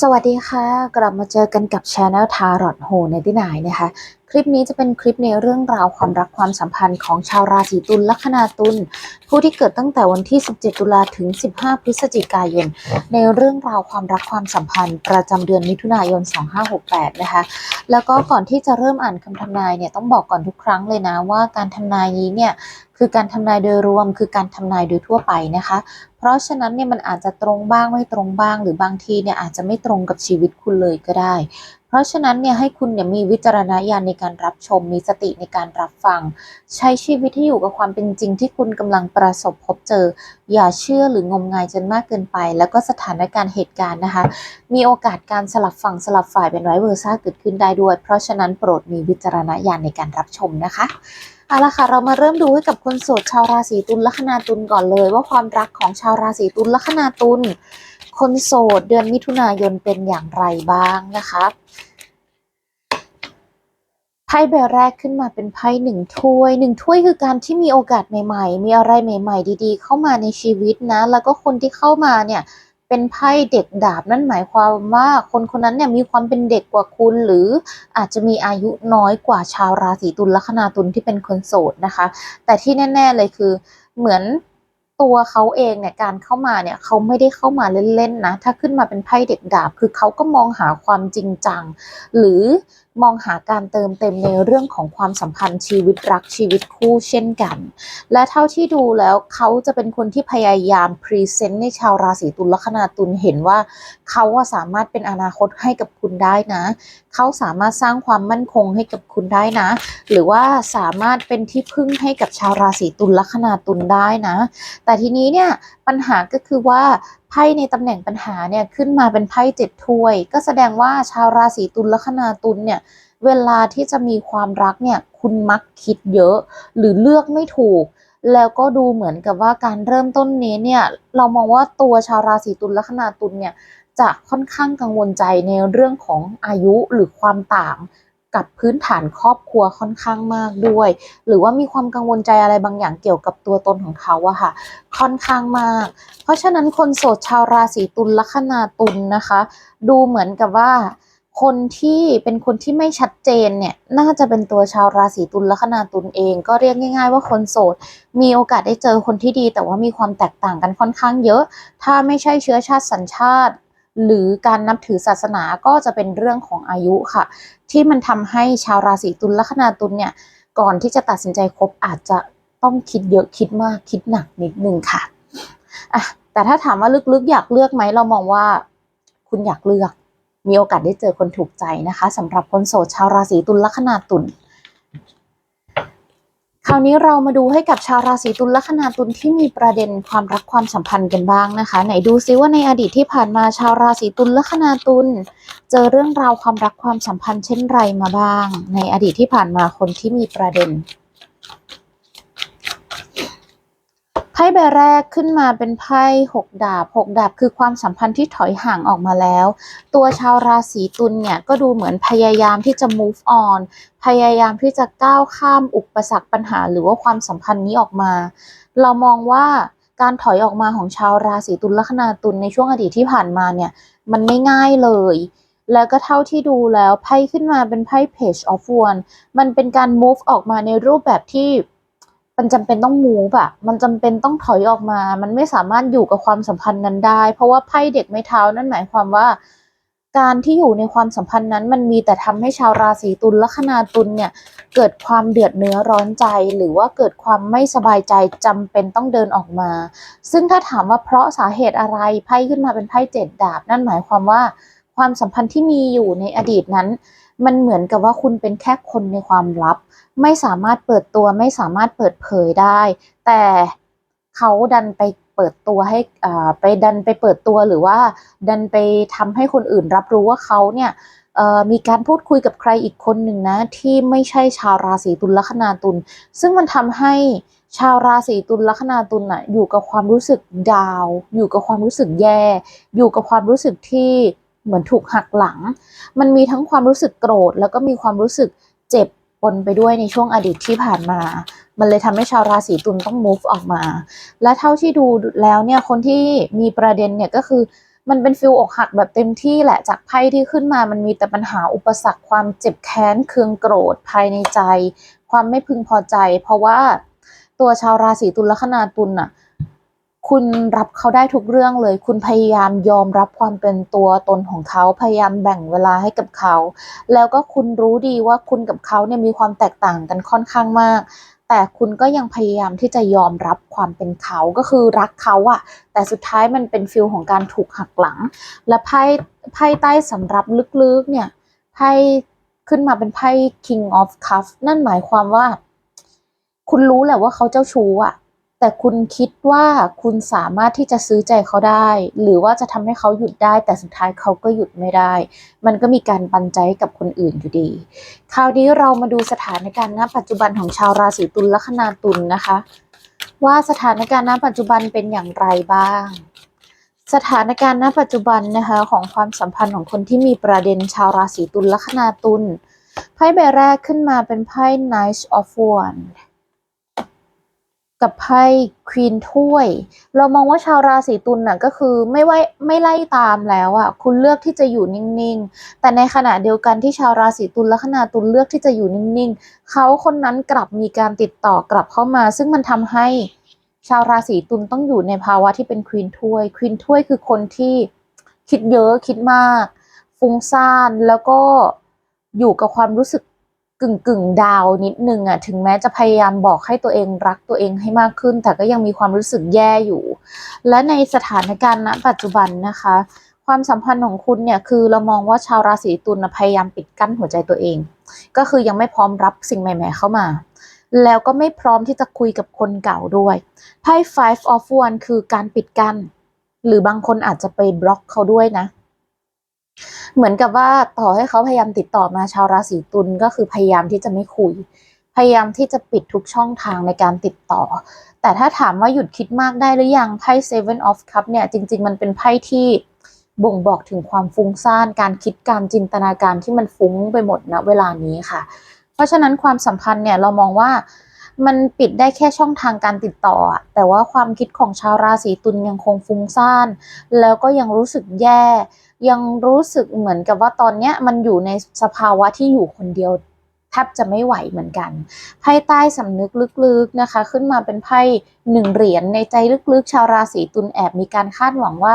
สวัสดีค่ะ กลับมาเจอกันกับช anel ทารอ h โฮในที่ไหนนะคะ คลิปนี้จะเป็นคลิปในเรื่องราวความรักความสัมพันธ์ของชาวราศีตุลลัคนาตุลผู้ที่เกิดตั้งแต่วันที่ 17 ตุลาถึง 15 พฤศจิกายน ในเรื่องราวความรักความสัมพันธ์ ประจำเดือนมิถุนายน 2568 นะคะ แล้วก็ก่อนที่จะเริ่มอ่านคำทำนายเนี่ยต้องบอกก่อนทุกครั้งเลยนะว่าการทำนายนี้เนี่ยคือการทำนายโดยรวมคือการทำนายโดยทั่วไปนะคะ เพราะฉะนั้นเนี่ยมันอาจจะตรงบ้างไม่ตรงบ้าง หรือบางทีเนี่ยอาจจะไม่ตรงกับชีวิตคุณเลยก็ได้ เพราะฉะนั้นเนี่ยให้คุณเนี่ยมีวิจารณญาณในการรับชม มีสติในการรับฟัง ใช้ชีวิตที่อยู่กับความเป็นจริงที่คุณกำลังประสบพบเจอ อย่าเชื่อหรืองมงายจนมากเกินไป แล้วก็สถานการณ์เหตุการณ์นะคะ มีโอกาสการสลับฝั่งสลับฝ่ายเป็นไว้เวอร์ซ่าเกิดขึ้นได้ด้วย เพราะฉะนั้นโปรดมีวิจารณญาณในการรับชมนะคะเอาละค่ะเรามาเริ่มดูให้กับคนโสดชาวราศีตุลลัคนาตุลก่อนเลย ว่าความรักของชาวราศีตุลลัคนาตุล คนโสดเดือนมิถุนายนเป็นอย่างไรบ้างนะคะไพ่ใบแรกขึ้นมาเป็นไพ่หนึ่งถ้วยหนึ่งถ้วยคือการที่มีโอกาสใหม่ๆ มีอะไรใหม่ ๆ ดีๆ เข้ามาในชีวิตนะ แล้วก็คนที่เข้ามาเนี่ยเป็นไพ่เด็กดาบนั่นหมายความว่าคนคนนั้นเนี่ยมีความเป็นเด็กกว่าคุณหรืออาจจะมีอายุน้อยกว่าชาวราศีตุลลัคนาตุลที่เป็นคนโสดนะคะ แต่ที่แน่ ๆเลยคือเหมือน ตัวเขาเองเนี่ยการเข้ามาเนี่ยเขาไม่ได้เข้ามาเล่นๆนะ ถ้าขึ้นมาเป็นไพ่เด็กดาบ คือเขาก็มองหาความจริงจัง หรือมองหาการเติมเต็มในเรื่องของความสัมพันธ์ชีวิตรักชีวิตคู่เช่นกัน และเท่าที่ดูแล้วเขาจะเป็นคนที่พยายามพรีเซนต์ในชาวราศีตุลลัคนาตุลเห็นว่าเขาสามารถเป็นอนาคตให้กับคุณได้นะ เขาสามารถสร้างความมั่นคงให้กับคุณได้นะ หรือว่าสามารถเป็นที่พึ่งให้กับชาวราศีตุลลัคนาตุลได้นะ แต่ทีนี้เนี่ยปัญหาก็คือว่า ไพ่ในตำแหน่งปัญหาเนี่ยขึ้นมาเป็นไพ่เจ็ดถ้วย ก็แสดงว่าชาวราศีตุลลัคนาตุลเนี่ยเวลาที่จะมีความรักเนี่ยคุณมักคิดเยอะ หรือเลือกไม่ถูก แล้วก็ดูเหมือนกับว่าการเริ่มต้นนี้เนี่ยเรามองว่าตัวชาวราศีตุลลัคนาตุลเนี่ยจะค่อนข้างกังวลใจในเรื่องของอายุหรือความต่าง กับพื้นฐานครอบครัวค่อนข้างมากด้วย หรือว่ามีความกังวลใจอะไรบางอย่างเกี่ยวกับตัวตนของเขาอะค่ะ ค่อนข้างมาก เพราะฉะนั้นคนโสดชาวราศีตุลลัคนาตุลนะคะ ดูเหมือนกับว่าคนที่เป็นคนที่ไม่ชัดเจนเนี่ยน่าจะเป็นตัวชาวราศีตุลลัคนาตุลเอง ก็เรียกง่าย ๆ ว่าคนโสด มีโอกาสได้เจอคนที่ดี แต่ว่ามีความแตกต่างกันค่อนข้างเยอะ ถ้าไม่ใช่เชื้อชาติสัญชาติ หรือการนับถือศาสนาก็จะเป็นเรื่องของอายุค่ะ ที่มันทำให้ชาวราศีตุลลัคนาตุลเนี่ยก่อนที่จะตัดสินใจคบอาจจะต้องคิดเยอะคิดมากคิดหนักนิดนึงค่ะอะแต่ถ้าถามว่าลึกๆ อยากเลือกไหมเรามองว่าคุณอยากเลือกมีโอกาสได้เจอคนถูกใจนะคะสำหรับคนโสดชาวราศีตุลลัคนาตุล ราวนี้เรามาดูให้กับชาวราศีตุลและคนาตุลที่มีประเด็นความรักความสัมพันธ์กันบ้างนะคะ ไหนดูซิว่าในอดีตที่ผ่านมาชาวราศีตุลและคนาตุลเจอเรื่องราวความรักความสัมพันธ์เช่นไรมาบ้าง ในอดีตที่ผ่านมาคนที่มีประเด็น ไพ่ใบแรกขึ้นมาเป็นไพ่หกดาบหกดาบคือความสัมพันธ์ที่ถอยห่างออกมาแล้ว ตัวชาวราศีตุลเนี่ยก็ดูเหมือนพยายามที่จะ move on พยายามที่จะก้าวข้ามอุปสรรคปัญหา หรือว่าความสัมพันธ์นี้ออกมา เรามองว่าการถอยออกมาของชาวราศีตุลลัคนาตุลในช่วงอดีตที่ผ่านมาเนี่ยมันไม่ง่ายเลย แล้วก็เท่าที่ดูแล้วไพ่ขึ้นมาเป็นไพ่ page of one มันเป็นการ move ออกมาในรูปแบบที่ มันจำเป็นต้องมูฟอะมันจำเป็นต้องถอยออกมา มันไม่สามารถอยู่กับความสัมพันธ์นั้นได้ เพราะว่าไพ่เด็กไม้เท้านั่นหมายความว่า การที่อยู่ในความสัมพันธ์นั้น มันมีแต่ทำให้ชาวราศีตุลแลัคนาตุลเนี่ย เกิดความเดือดเนื้อร้อนใจ หรือว่าเกิดความไม่สบายใจจำเป็นต้องเดินออกมา ซึ่งถ้าถามว่าเพราะสาเหตุอะไร ไพ่ขึ้นมาเป็นไพ่เจ็ดดาบ นั่นหมายความว่า ความสัมพันธ์ที่มีอยู่ในอดีตนั้น มันเหมือนกับว่าคุณเป็นแค่คนในความลับ ไม่สามารถเปิดตัวไม่สามารถเปิดเผยได้ แต่เขาดันไปเปิดตัวให้อ่าไปดันไปเปิดตัวหรือว่า ดันไปทำให้คนอื่นรับรู้ว่าเขาเนี่ยมีการพูดคุยกับใครอีกคนหนึ่งนะ ที่ไม่ใช่ชาวราศีตุลลัคนาตุลซึ่งมันทำให้ชาวราศีตุลลัคนาตุลน่ะอยู่กับความรู้สึกดาว อยู่กับความรู้สึกแย่ อยู่กับความรู้สึกที่ เหมือนถูกหักหลัง มันมีทั้งความรู้สึกโกรธ แล้วก็มีความรู้สึกเจ็บปนไปด้วยในช่วงอดีตที่ผ่านมา มันเลยทำให้ชาวราศีตุลต้อง move ออกมา และเท่าที่ดูแล้วเนี่ยคนที่มีประเด็นเนี่ยก็คือมันเป็นฟิลอกหักแบบเต็มที่แหละจากไพ่ที่ขึ้นมา มันมีแต่ปัญหาอุปสรรคความเจ็บแค้นเคืองโกรธภายในใจ ความไม่พึงพอใจ เพราะว่าตัวชาวราศีตุลลัคนาตุลน่ะ คุณรับเขาได้ทุกเรื่องเลย คุณพยายามยอมรับความเป็นตัวตนของเขา พยายามแบ่งเวลาให้กับเขา แล้วก็คุณรู้ดีว่าคุณกับเขาเนี่ยมีความแตกต่างกันค่อนข้างมาก แต่คุณก็ยังพยายามที่จะยอมรับความเป็นเขาก็คือรักเขาอะแต่สุดท้ายมันเป็นฟิลของการถูกหักหลัง และไพ่ไพ่ใต้สำรับลึกๆเนี่ยไพ่ขึ้นมาเป็นไพ่ King of Cups นั่นหมายความว่า คุณรู้แหละว่าเขาเจ้าชู้อะ แต่คุณคิดว่าคุณสามารถที่จะซื้อใจเขาได้ หรือว่าจะทำให้เขาหยุดได้ แต่สุดท้ายเขาก็หยุดไม่ได้ มันก็มีการปันใจกับคนอื่นอยู่ดี คราวนี้เรามาดูสถานการณ์ณปัจจุบันของชาวราศีตุลลัคนาตุลนะคะ ว่าสถานการณ์ณปัจจุบันเป็นอย่างไรบ้าง สถานการณ์ณปัจจุบันนะคะของความสัมพันธ์ของคนที่มีประเด็นชาวราศีตุลลัคนาตุลไพ่ใบแรกขึ้นมาเป็นไพ่ Knight of Wands กับไพ่ควีนถ้วย เรามองว่าชาวราศีตุลน่ะก็คือไม่ไว้ไม่ไล่ตามแล้วอะคุณเลือกที่จะอยู่นิ่งๆ แต่ในขณะเดียวกันที่ชาวราศีตุลและขณะตุลเลือกที่จะอยู่นิ่งๆ เขาคนนั้นกลับมีการติดต่อกลับเข้ามา ซึ่งมันทำให้ชาวราศีตุลต้องอยู่ในภาวะที่เป็นควีนถ้วยควีนถ้วยคือคนที่คิดเยอะคิดมาก ฟุ้งซ่านแล้วก็อยู่กับความรู้สึก กึ่งกึ่งดาวนิดนึงอะถึงแม้จะพยายามบอกให้ตัวเองรักตัวเองให้มากขึ้น แต่ก็ยังมีความรู้สึกแย่อยู่ และในสถานการณ์ณปัจจุบันนะคะ ความสัมพันธ์ของคุณเนี่ยคือเรามองว่าชาวราศีตุลพยายามปิดกั้นหัวใจตัวเอง ก็คือยังไม่พร้อมรับสิ่งใหม่ ๆ เข้ามาแล้วก็ไม่พร้อมที่จะคุยกับคนเก่าด้วยไพ่ five of one คือการปิดกั้น หรือบางคนอาจจะไปบล็อกเขาด้วยนะ เหมือนกับว่าต่อให้เขาพยายามติดต่อมาชาวราศีตุลก็คือพยายามที่จะไม่คุย พยายามที่จะปิดทุกช่องทางในการติดต่อ แต่ถ้าถามว่าหยุดคิดมากได้หรือยังไพ่ Seven of Cup เนี่ยจริง ๆ มันเป็นไพ่ที่บ่งบอกถึงความฟุ้งซ่านการคิดการจินตนาการที่มันฟุ้งไปหมดณเวลานี้ค่ะ เพราะฉะนั้นความสัมพันธ์เนี่ยเรามองว่า มันปิดได้แค่ช่องทางการติดต่อ แต่ว่าความคิดของชาวราศีตุลยังคงฟุ้งซ่าน แล้วก็ยังรู้สึกแย่ ยังรู้สึกเหมือนกับว่าตอนเนี้ยมันอยู่ในสภาวะที่อยู่คนเดียวแทบจะไม่ไหวเหมือนกัน ไพ่ใต้สำนึกลึกๆนะคะ ขึ้นมาเป็นไพ่หนึ่งเหรียญในใจลึกๆ ชาวราศีตุลแอบมีการคาดหวังว่า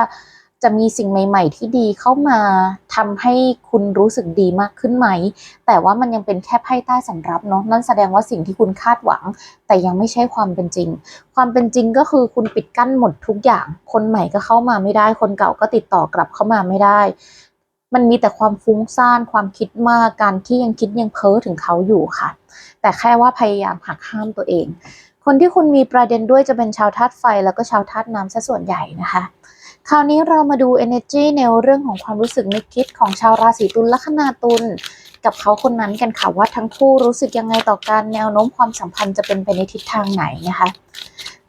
จะมีสิ่งใหม่ ๆ ที่ดีเข้ามาทำให้คุณรู้สึกดีมากขึ้นไหม แต่ว่ามันยังเป็นแค่ไพ่ใต้สำรับเนาะนั่นแสดงว่าสิ่งที่คุณคาดหวัง แต่ยังไม่ใช่ความเป็นจริง ความเป็นจริงก็คือคุณปิดกั้นหมดทุกอย่าง คนใหม่ก็เข้ามาไม่ได้ คนเก่าก็ติดต่อกลับเข้ามาไม่ได้ มันมีแต่ความฟุ้งซ่านความคิดมากการที่ยังคิดยังเพ้อถึงเขาอยู่ค่ะ แต่แค่ว่าพยายามหักห้ามตัวเอง คนที่คุณมีประเด็นด้วยจะเป็นชาวธาตุไฟแล้วก็ชาวธาตุน้ำซะส่วนใหญ่นะคะ คราวนี้เรามาดู energy ในเรื่องของความรู้สึกนึกคิดของชาวราศีตุลลัคนาตุลกับเขาคนนั้นกันค่ะว่าทั้งคู่รู้สึกยังไงต่อการแนวโน้มความสัมพันธ์จะเป็นไปในทิศทางไหนนะคะ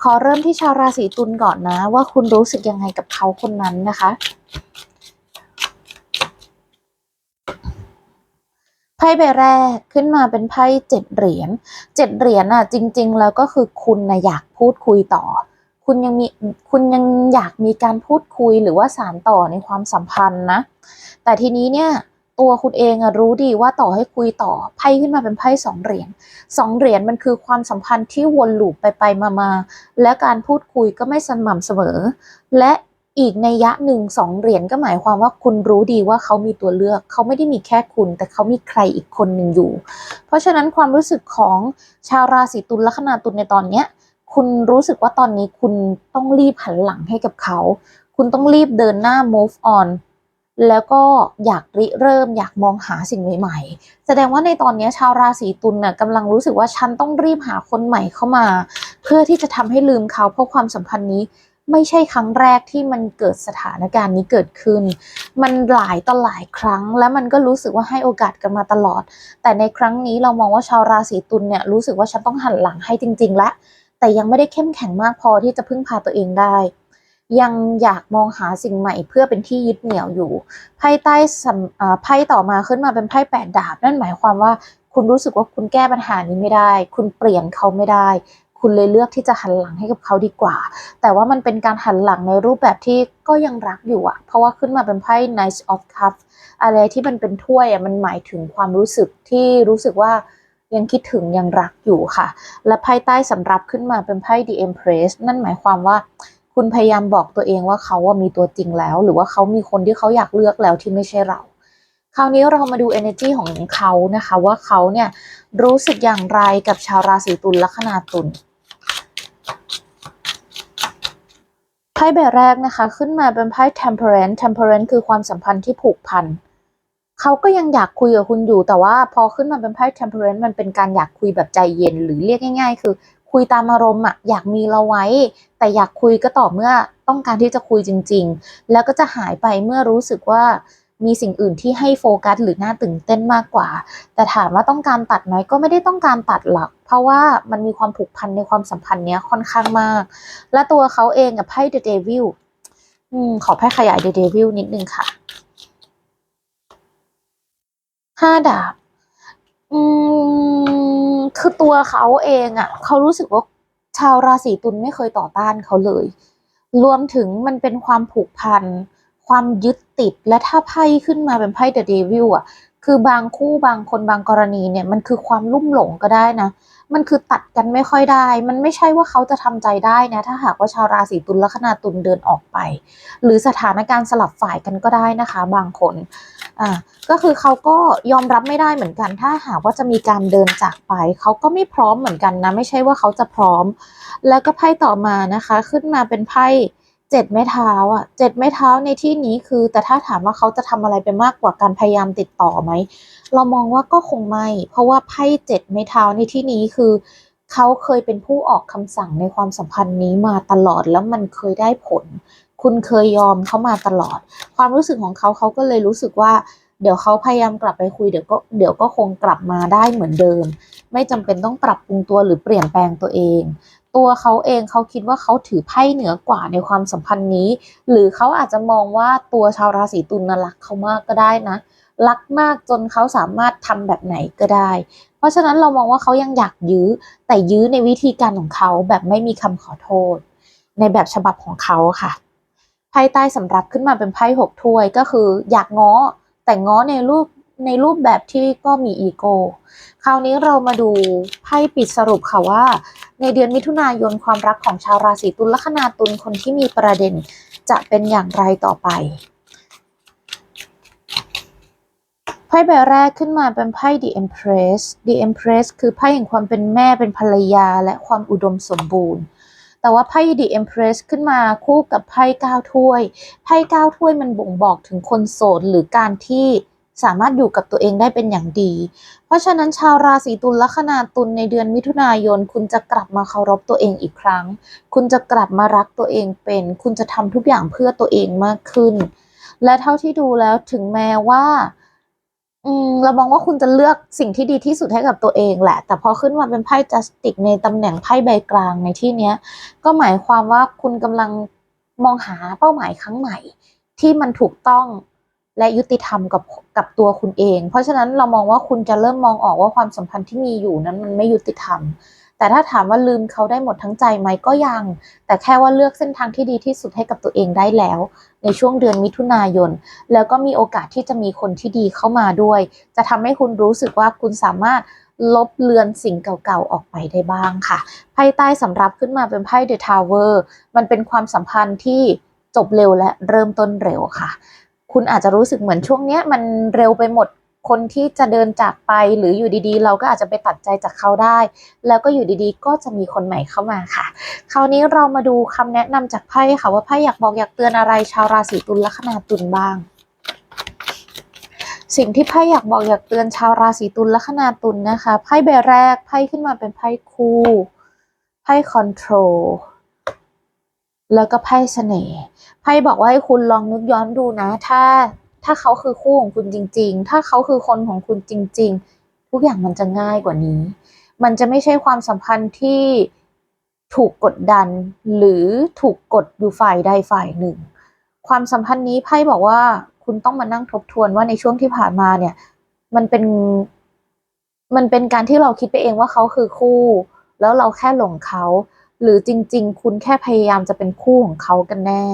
ขอเริ่มที่ชาวราศีตุลก่อนนะ ว่าคุณรู้สึกยังไงกับเขาคนนั้นนะคะไพ่ใบแรกขึ้นมาเป็นไพ่เจ็ดเหรียญเจ็ดเหรียญอะจริง ๆ แล้วก็คือคุณนะอยากพูดคุยต่อ คุณยังมีคุณยังอยากมีการพูดคุยหรือว่าสารต่อในความสัมพันธ์นะ แต่ทีนี้เนี่ยตัวคุณเองอะรู้ดีว่าต่อให้คุยต่อไพ่ขึ้นมาเป็นไพ่สองเหรียญสองเหรียญมันคือความสัมพันธ์ที่วนลูปไปไปมามาและการพูดคุยก็ไม่สม่ำเสมอ และอีกในยะหนึ่งสองเหรียญก็หมายความว่าคุณรู้ดีว่าเขามีตัวเลือก เขาไม่ได้มีแค่คุณ แต่เขามีใครอีกคนหนึ่งอยู่ เพราะฉะนั้นความรู้สึกของชาวราศีตุลลัคนาตุลในตอนเนี้ย คุณรู้สึกว่าตอนนี้คุณต้องรีบหันหลังให้กับเขา คุณต้องรีบเดินหน้า move on แล้วก็อยากริเริ่มอยากมองหาสิ่งใหม่ ๆ แสดงว่าในตอนนี้ชาวราศีตุลน่ะกำลังรู้สึกว่าฉันต้องรีบหาคนใหม่เข้ามา เพื่อที่จะทำให้ลืมเขาเพราะความสัมพันธ์นี้ ไม่ใช่ครั้งแรกที่มันเกิดสถานการณ์นี้เกิดขึ้น มันหลายต่อหลายครั้ง และมันก็รู้สึกว่าให้โอกาสกันมาตลอด แต่ในครั้งนี้เรามองว่าชาวราศีตุลเนี่ยรู้สึกว่าฉันต้องหันหลังให้จริง ๆ และ แต่ยังไม่ได้เข้มแข็งมากพอที่จะพึ่งพาตัวเองได้ ยังอยากมองหาสิ่งใหม่เพื่อเป็นที่ยึดเหนี่ยวอยู่ ไพ่ใต้ไพ่ต่อมาขึ้นมาเป็นไพ่แปดดาบ นั่นหมายความว่า คุณรู้สึกว่าคุณแก้ปัญหานี้ไม่ได้ คุณเปลี่ยนเขาไม่ได้ คุณเลยเลือกที่จะหันหลังให้กับเขาดีกว่า แต่ว่ามันเป็นการหันหลังในรูปแบบที่ก็ยังรักอยู่อะเพราะว่าขึ้นมาเป็นไพ่ Knight of Cups อะไรที่มันเป็นถ้วยอะมันหมายถึงความรู้สึกที่รู้สึกว่า ยังคิดถึงยังรักอยู่ค่ะ และไพ่ใต้สำรับขึ้นมาเป็นไพ่ The Empress นั่นหมายความว่าคุณพยายามบอกตัวเองว่าเขาว่ามีตัวจริงแล้ว หรือว่าเขามีคนที่เขาอยากเลือกแล้วที่ไม่ใช่เรา คราวนี้เรามาดู energy ของเขานะคะ ว่าเขาเนี่ยรู้สึกอย่างไรกับชาวราศีตุลลัคนาตุลไพ่ใบแรกนะคะ ขึ้นมาเป็นไพ่ temperance temperance คือความสัมพันธ์ที่ผูกพันเเขาก็ยังอยากคุยกับคุณอยู่แต่ว่าพอขึ้นมาเป็นไพ่ temperance มันเป็นการอยากคุยแบบใจเย็นหรือเรียกง่าย ๆ คือ คุยตามอารมณ์อะอยากมีเราไว้ แต่อยากคุยก็ต่อเมื่อต้องการที่จะคุยจริง ๆ แล้วก็จะหายไปเมื่อรู้สึกว่ามีสิ่งอื่นที่ให้โฟกัสหรือน่าตื่นเต้นมากกว่า แต่ถามว่าต้องการตัดไหมก็ไม่ได้ต้องการตัดหรอก เพราะว่ามันมีความผูกพันในความสัมพันธ์เนี้ยค่อนข้างมาก และตัวเขาเองกับไพ่ The Devil ขอไพ่ขยาย The Devil นิดนึงค่ะ ห้าดาบ อืมคือตัวเขาเองอะ่ะ เขารู้สึกว่าชาวราศีตุลไม่เคยต่อต้านเขาเลย รวมถึงมันเป็นความผูกพัน ความยึดติดและถ้าไพ่ขึ้นมาเป็นไพ่เดอะเดวิลอะ คือบางคู่บางคนบางกรณีเนี่ยมันคือความลุ่มหลงก็ได้นะ มันคือตัดกันไม่ค่อยได้ มันไม่ใช่ว่าเขาจะทำใจได้นะ ถ้าหากว่าชาวราศีตุลลัคนาตุลเดินออกไป หรือสถานการณ์สลับฝ่ายกันก็ได้นะคะ บางคนอ่าก็คือเขาก็ยอมรับไม่ได้เหมือนกัน ถ้าหากว่าจะมีการเดินจากไป เขาก็ไม่พร้อมเหมือนกันนะ ไม่ใช่ว่าเขาจะพร้อม แล้วก็ไพ่ต่อมานะคะ ขึ้นมาเป็นไพ่ เจ็ดไม้เท้าอะเจ็ดไม้เท้าในที่นี้คือ แต่ถ้าถามว่าเขาจะทำอะไรไปมากกว่าการพยายามติดต่อไหม เรามองว่าก็คงไม่ เพราะว่าไพ่เจ็ดไม้เท้าในที่นี้คือ เขาเคยเป็นผู้ออกคำสั่งในความสัมพันธ์นี้มาตลอดแล้วมันเคยได้ผล คุณเคยยอมเขามาตลอด ความรู้สึกของเขาเขาก็เลยรู้สึกว่า เดี๋ยวเขาพยายามกลับไปคุยเดี๋ยวก็เดี๋ยวก็คงกลับมาได้เหมือนเดิม ไม่จำเป็นต้องปรับปรุงตัวหรือเปลี่ยนแปลงตัวเอง ตัวเขาเองเขาคิดว่าเขาถือไพ่เหนือกว่าในความสัมพันธ์นี้ หรือเขาอาจจะมองว่าตัวชาวราศีตุลน่ะรักเขามากก็ได้นะ รักมากจนเขาสามารถทำแบบไหนก็ได้ เพราะฉะนั้นเรามองว่าเขายังอยากยื้อ แต่ยื้อในวิธีการของเขาแบบไม่มีคำขอโทษ ในแบบฉบับของเขาค่ะไพ่ใต้สำรับขึ้นมาเป็นไพ่หกถ้วยก็คืออยากง้อแต่ง้อในรูป ในรูปแบบที่ก็มีอีโก้คราวนี้เรามาดูไพ่ปิดสรุปค่ะว่า ในเดือนมิถุนายนความรักของชาวราศีตุลลัคนาตุลคนที่มีประเด็นจะเป็นอย่างไรต่อไปไพ่ใบแรกขึ้นมาเป็นไพ่ The Empress The Empress คือไพ่แห่งความเป็นแม่เป็นภรรยาและความอุดมสมบูรณ์ แต่ว่าไพ่ The Empress ขึ้นมาคู่กับไพ่ก้าถ้วย ไพ่ก้าถ้วยมันบ่งบอกถึงคนโสดหรือการที่ สามารถอยู่กับตัวเองได้เป็นอย่างดี เพราะฉะนั้นชาวราศีตุลลัคนาตุลในเดือนมิถุนายน คุณจะกลับมาเคารพตัวเองอีกครั้ง คุณจะกลับมารักตัวเองเป็น คุณจะทำทุกอย่างเพื่อตัวเองมากขึ้น และเท่าที่ดูแล้วถึงแม้ว่าอืมเรามองว่าคุณจะเลือกสิ่งที่ดีที่สุดให้กับตัวเองแหละ แต่พอขึ้นมาเป็นไพ่จัสติกในตำแหน่งไพ่ใบกลางในที่เนี้ยก็หมายความว่าคุณกำลังมองหาเป้าหมายครั้งใหม่ ที่มันถูกต้อง และยุติธรรมกับกับตัวคุณเอง เพราะฉะนั้นเรามองว่าคุณจะเริ่มมองออกว่าความสัมพันธ์ที่มีอยู่นั้นมันไม่ยุติธรรม แต่ถ้าถามว่าลืมเขาได้หมดทั้งใจไหมก็ยัง แต่แค่ว่าเลือกเส้นทางที่ดีที่สุดให้กับตัวเองได้แล้ว ในช่วงเดือนมิถุนายน แล้วก็มีโอกาสที่จะมีคนที่ดีเข้ามาด้วย จะทำให้คุณรู้สึกว่าคุณสามารถลบเลือนสิ่งเก่าๆ ออกไปได้บ้างค่ะ ไพ่ใต้สำรับขึ้นมาเป็นไพ่ The Tower มันเป็นความสัมพันธ์ที่จบเร็วและเริ่มต้นเร็วค่ะ คุณอาจจะรู้สึกเหมือนช่วงเนี้ยมันเร็วไปหมดคนที่จะเดินจากไปหรืออยู่ดีๆ เราก็อาจจะไปตัดใจจากเขาได้ แล้วก็อยู่ดีๆ ก็จะมีคนใหม่เข้ามาค่ะ คราวนี้เรามาดูคำแนะนำจากไพ่ค่ะว่าไพ่อยากบอกอยากเตือนอะไรชาวราศีตุลลัคนาตุลบ้าง สิ่งที่ไพ่อยากบอกอยากเตือนชาวราศีตุลลัคนาตุลนะคะไพ่ใบแรกไพ่ขึ้นมาเป็นไพ่คู่ไพ่คอนโทรล แล้วก็ไพ่เสน่ห์ไพ่บอกว่าให้คุณลองนึกย้อนดูนะ ถ้าถ้าเขาคือคู่ของคุณจริง ๆ ถ้าเขาคือคนของคุณจริง ๆ ทุกอย่างมันจะง่ายกว่านี้ มันจะไม่ใช่ความสัมพันธ์ที่ถูกกดดัน หรือถูกกดอยู่ฝ่ายใดฝ่ายหนึ่ง ความสัมพันธ์นี้ไพ่บอกว่าคุณต้องมานั่งทบทวนว่าในช่วงที่ผ่านมาเนี่ย มันเป็นมันเป็นการที่เราคิดไปเองว่าเขาคือคู่ แล้วเราแค่หลงเขา หรือจริง ๆ คุณแค่พยายามจะเป็นคู่ของเขากันแน่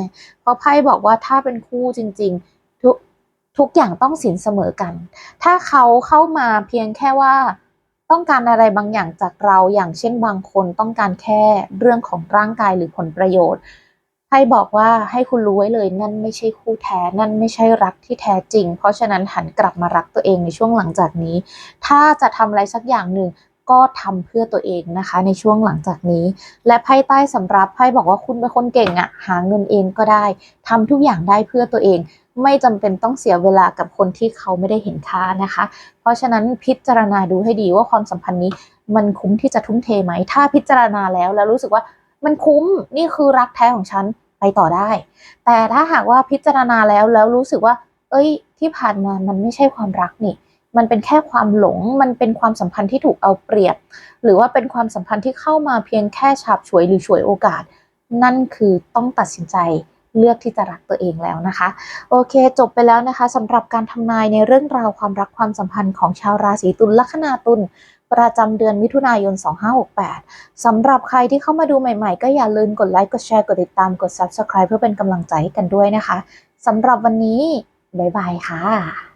เพราะไพ่บอกว่าถ้าเป็นคู่จริง ๆ ทุกทุกอย่างต้องสินเสมอกัน ถ้าเขาเข้ามาเพียงแค่ว่าต้องการอะไรบางอย่างจากเราอย่างเช่นบางคนต้องการแค่เรื่องของร่างกายหรือผลประโยชน์ไพ่บอกว่าให้คุณรู้ไว้เลยนั่นไม่ใช่คู่แท้ นั่นไม่ใช่รักที่แท้จริง เพราะฉะนั้นหันกลับมารักตัวเองในช่วงหลังจากนี้ ถ้าจะทำอะไรสักอย่างหนึ่ง ก็ทำเพื่อตัวเองนะคะ ในช่วงหลังจากนี้ และไพ่ใต้สำรับไพ่บอกว่าคุณเป็นคนเก่งอะหาเงินเองก็ได้ทำทุกอย่างได้เพื่อตัวเอง ไม่จำเป็นต้องเสียเวลากับคนที่เขาไม่ได้เห็นค่านะคะ เพราะฉะนั้นพิจารณาดูให้ดีว่าความสัมพันธ์นี้ มันคุ้มที่จะทุ่มเทไหม ถ้าพิจารณาแล้วแล้วรู้สึกว่ามันคุ้มนี่คือรักแท้ของฉันไปต่อได้ แต่ถ้าหากว่าพิจารณาแล้วแล้วรู้สึกว่า เอ้ย ที่ผ่านมามันไม่ใช่ความรักนี่ มันเป็นแค่ความหลง มันเป็นความสัมพันธ์ที่ถูกเอาเปรียบ หรือว่าเป็นความสัมพันธ์ที่เข้ามาเพียงแค่ฉาบฉวยหรือฉวยโอกาส นั่นคือต้องตัดสินใจเลือกที่จะรักตัวเองแล้วนะคะ โอเค จบไปแล้วนะคะสำหรับการทำนายในเรื่องราวความรักความสัมพันธ์ของชาวราศีตุลลัคนาตุลประจำเดือนมิถุนายน 2568 สำหรับใครที่เข้ามาดูใหม่ๆ ก็อย่าลืมกดไลค์ กดแชร์ กดติดตาม กด Subscribe เพื่อเป็นกำลังใจให้กันด้วยนะคะ สำหรับวันนี้ บ๊ายบายค่ะ